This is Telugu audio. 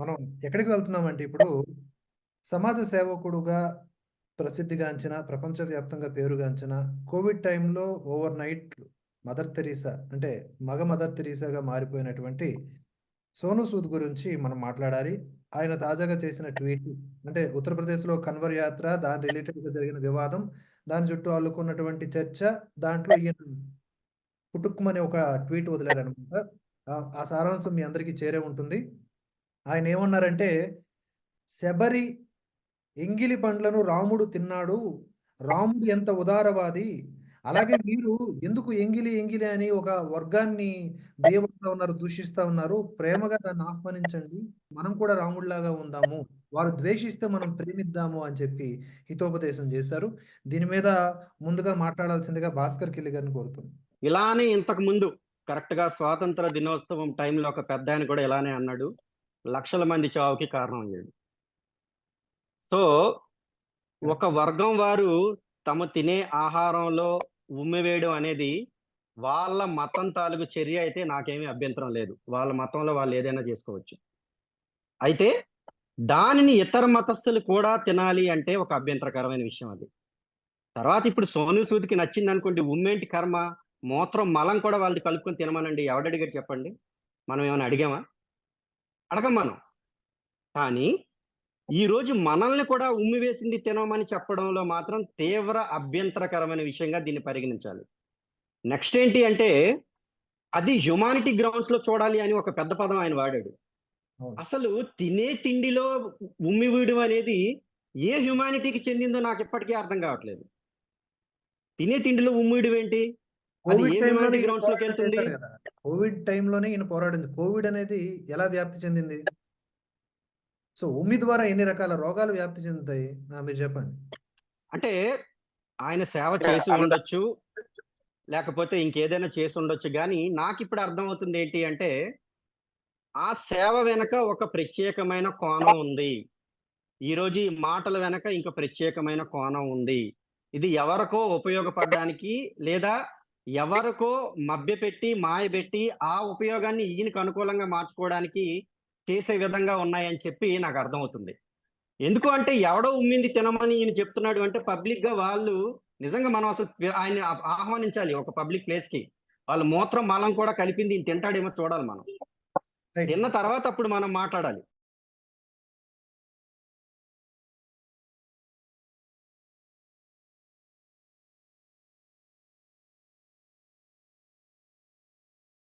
మనం ఎక్కడికి వెళ్తున్నామంటే ఇప్పుడు సమాజ సేవకుడుగా ప్రసిద్ధిగాంచిన ప్రపంచవ్యాప్తంగా పేరుగాంచిన కోవిడ్ టైంలో ఓవర్ నైట్ మదర్ తెరీసా అంటే మగ మదర్ తెరీసాగా మారిపోయినటువంటి సోను సూద్ గురించి మనం మాట్లాడాలి. ఆయన తాజాగా చేసిన ట్వీట్ అంటే ఉత్తరప్రదేశ్లో కన్వర్ యాత్ర దాని రిలేటెడ్గా జరిగిన వివాదం దాని చుట్టూ అల్లుకున్నటువంటి చర్చ దాంట్లో ఈయన కుటుక్కుమని ఒక ట్వీట్ వదిలారనమాట. ఆ సారాంశం మీ అందరికీ చేరే ఉంటుంది. ఆయన ఏమన్నారంటే శబరి ఎంగిలి పండ్లను రాముడు తిన్నాడు. రాముడు ఎంత ఉదారవాది. అలాగే మీరు ఎందుకు ఎంగిలి ఎంగిలి అని ఒక వర్గాన్ని దేవుడుగా ఉన్నారు దూషిస్తా ఉన్నారు. ప్రేమగా దాన్ని ఆహ్వానించండి. మనం కూడా రాముడిలాగా ఉందాము. వారు ద్వేషిస్తే మనం ప్రేమిద్దాము అని చెప్పి హితోపదేశం చేశారు. దీని మీద ముందుగా మాట్లాడాల్సిందిగా భాస్కర్ కిల్లి గారిని కోరుతున్నాను ఇలానే ఇంతకు ముందు కరెక్ట్గా స్వాతంత్ర దినోత్సవం టైంలో ఒక పెద్ద ఆయన కూడా ఇలానే అన్నాడు. లక్షల మంది చావుకి కారణం అయ్యాడు సో ఒక వర్గం వారు తమ తినే ఆహారంలో ఉమ్మివేయడం అనేది వాళ్ళ మతం తాలూకు చర్య అయితే నాకేమీ అభ్యంతరం లేదు. వాళ్ళ మతంలో వాళ్ళు ఏదైనా చేసుకోవచ్చు. అయితే దానిని ఇతర మతస్థులు కూడా తినాలి అంటే ఒక అభ్యంతరకరమైన విషయం అది. తర్వాత ఇప్పుడు సోను సూదికి నచ్చింది అనుకోండి ఉమ్మేంటి కర్మ? మూత్రం మలం కూడా వాళ్ళది కలుపుకొని తినమనండి. ఎవడడిగారు చెప్పండి? మనం ఏమైనా అడిగామా? అడగం మనం. కానీ ఈ రోజు మనల్ని కూడా ఉమ్మి వేసింది తినమని చెప్పడంలో మాత్రం తీవ్ర అభ్యంతరకరమైన విషయంగా దీన్ని పరిగణించాలి. నెక్స్ట్ ఏంటి అంటే అది హ్యుమానిటీ గ్రౌండ్స్లో చూడాలి అని ఒక పెద్ద పదం ఆయన వాడాడు. అసలు తినే తిండిలో ఉమ్మి వీయడం అనేది ఏ హ్యుమానిటీకి చెందిందో నాకు ఇప్పటికీ అర్థం కావట్లేదు. తినే తిండిలో ఉమ్మియడం ఏంటి? అది ఏ హ్యుమానిటీ గ్రౌండ్స్లోకి వెళ్తుంది? కోవిడ్ టైంలోనే ఈయన పోరాడింది. కోవిడ్ అనేది ఎలా వ్యాప్తి చెందింది? సో ఉమ్మి ద్వారా ఎన్ని రకాల రోగాలు వ్యాప్తి చెందుతాయి? మీరు చెప్పండి. అంటే ఆయన సేవ చేసి ఉండొచ్చు లేకపోతే ఇంకేదైనా చేసి ఉండొచ్చు. కానీ నాకు ఇప్పుడు అర్థమవుతుంది ఏంటి అంటే ఆ సేవ వెనక ఒక ప్రత్యేకమైన కోణం ఉంది. ఈరోజు ఈ మాటల వెనక ఇంక ప్రత్యేకమైన కోణం ఉంది. ఇది ఎవరికో ఉపయోగపడడానికి లేదా ఎవరికో మభ్యపెట్టి మాయబెట్టి ఆ ఉపయోగాన్ని ఈయనకు అనుకూలంగా మార్చుకోవడానికి చేసే విధంగా ఉన్నాయని చెప్పి నాకు అర్థమవుతుంది. ఎందుకు అంటే ఎవడో ఉమ్మింది తినమని ఈయన చెప్తున్నాడు అంటే పబ్లిక్గా వాళ్ళు నిజంగా మనం అసలు ఆయన ఆహ్వానించాలి ఒక పబ్లిక్ ప్లేస్కి వాళ్ళు మూత్రం మలం కూడా కలిపింది ఈయన తింటాడేమో చూడాలి మనం. తిన్న తర్వాత అప్పుడు మనం మాట్లాడాలి.